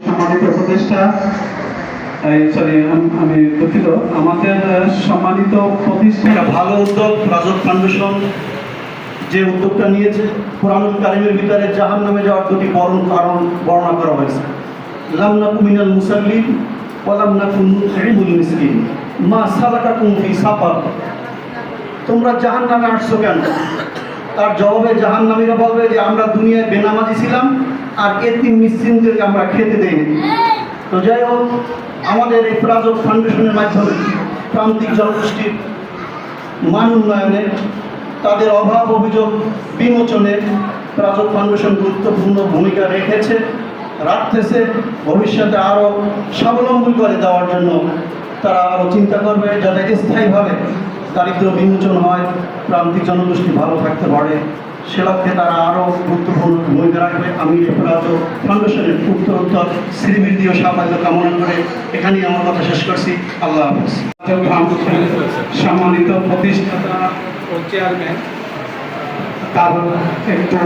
সম্মানিত উপদেষ্টা সরি আমি দুঃখিত। আমাদের সম্মানিত প্রতিষ্ঠা ভালো উদ্যোগ রাজক ফাউন্ডেশন যে উদ্যোগটা নিয়েছে, কোরআনুল কারিমের ভিতরে জাহান নামে যাওয়ার দুটি বরণ কারণ বর্ণনা করা হয়েছে। লাম নাকু মিনাল মুসাল্লিন ওয়ালাম নাকু নুতঈমুল মিসকিন। মা সালাকাকুম ফি সাফার তোমরা জাহান নামে আসছো কেন? তার জবাবে জাহান নামীরা বলবে যে আমরা দুনিয়ায় বেনামাজি ছিলাম আর এতিম মিসকিনদেরকে আমরা খেতে দেইনি। তো যাই হোক, আমাদের এই প্রাজক ফাউন্ডেশনের মাধ্যমে প্রান্তিক জনগোষ্ঠীর মান উন্নয়নে, তাদের অভাব অভিযোগ বিমোচনে প্রাজক ফাউন্ডেশন গুরুত্বপূর্ণ ভূমিকা রেখেছে, রাখতেছে, ভবিষ্যতে আরও স্বাবলম্বী করে দেওয়ার জন্য তারা আরও চিন্তা করবে, যাতে স্থায়ীভাবে দারিদ্র বিমোচন হয়, প্রান্তিক জনগোষ্ঠী ভালো থাকতে পারে। সে লক্ষ্যে তারা আরও গুরুত্বপূর্ণ ভূমিকা রাখবে। আমি প্রাজক ফাউন্ডেশনের উত্তর উত্তর শ্রীবৃদ্ধি ও সাফল্য কামনা করে এখানেই আমার কথা শেষ করছি। আল্লাহ হাফিজ। সম্মানিত প্রতিষ্ঠাতা চেয়ারম্যান, তার একটু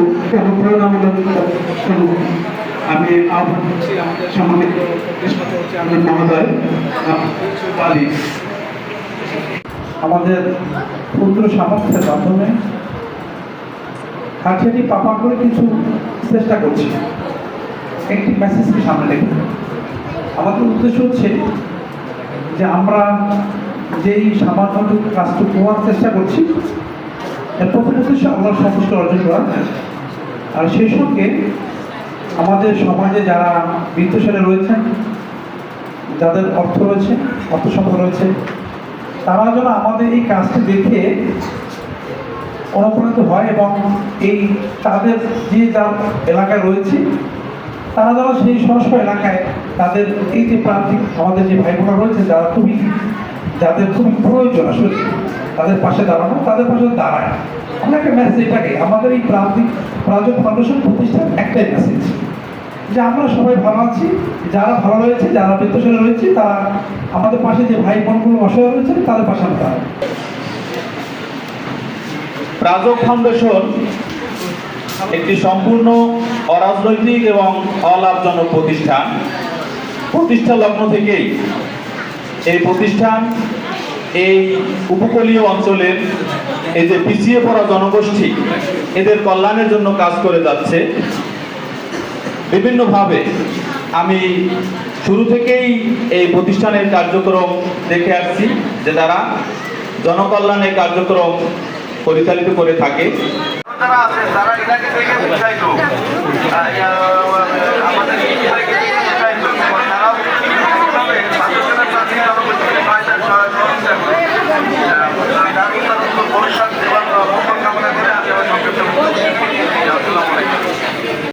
অনুপ্রেরণামূলক আমি সম্মানিত চেয়ারম্যান মহোদয় আমাদের ক্ষুদ্র সামর্থ্যের মাধ্যমে কাঠিয়াটি পাপা করে কিছু চেষ্টা করছি। একটি মেসেজকে সামনে রেখে আমাদের উদ্দেশ্য হচ্ছে যে আমরা যেই সামান্য কাজটুকু হওয়ার চেষ্টা করছি, এর প্রথম উদ্দেশ্য আমরা সন্তুষ্ট অর্জন করা। আর সেই সঙ্গে আমাদের সমাজে যারা বৃত্তশালে রয়েছেন, যাদের অর্থ রয়েছে, অর্থ সম্পদ রয়েছে তারা যেন আমাদের এই কাজটি দেখে অনুপ্রাণিত হয় এবং এই তাদের যে যা এলাকায় রয়েছে, তারা যেন সেই স্বস্ব এলাকায় তাদের এই যে প্রান্তিক আমাদের যে ভাই বোনা রয়েছে, যারা খুবই, যাদের খুবই প্রয়োজন আসলে, তাদের পাশে দাঁড়ানো, তাদের পাশে দাঁড়ায়। আমরা একটা মেসেজ এটাকে, আমাদের এই প্রান্তিক প্রাজক ফাউন্ডেশন প্রতিষ্ঠান একটাই মেসেজ যে আমরা সবাই ভালো আছি, যারা ভালো রয়েছে, যারা বৃত্তশালী রয়েছে, তারা আমাদের পাশে যে ভাই বোনগুলো অসহায় রয়েছে, তাদের পাশে আমরা। প্রাজক ফাউন্ডেশন একটি সম্পূর্ণ অরাজনৈতিক এবং অলাভজনক প্রতিষ্ঠান প্রতিষ্ঠা লগ্ন থেকেই এই প্রতিষ্ঠান এই উপকূলীয় অঞ্চলের এই যে পিছিয়ে পড়া জনগোষ্ঠী, এদের কল্যাণের জন্য কাজ করে যাচ্ছে বিভিন্নভাবে আমি শুরু থেকেই এই প্রতিষ্ঠানের কার্যক্রম দেখে আসছি যে তারা জনকল্যাণের কার্যক্রম পরিচালিত করে থাকে। তারা আছে তারা এটাকে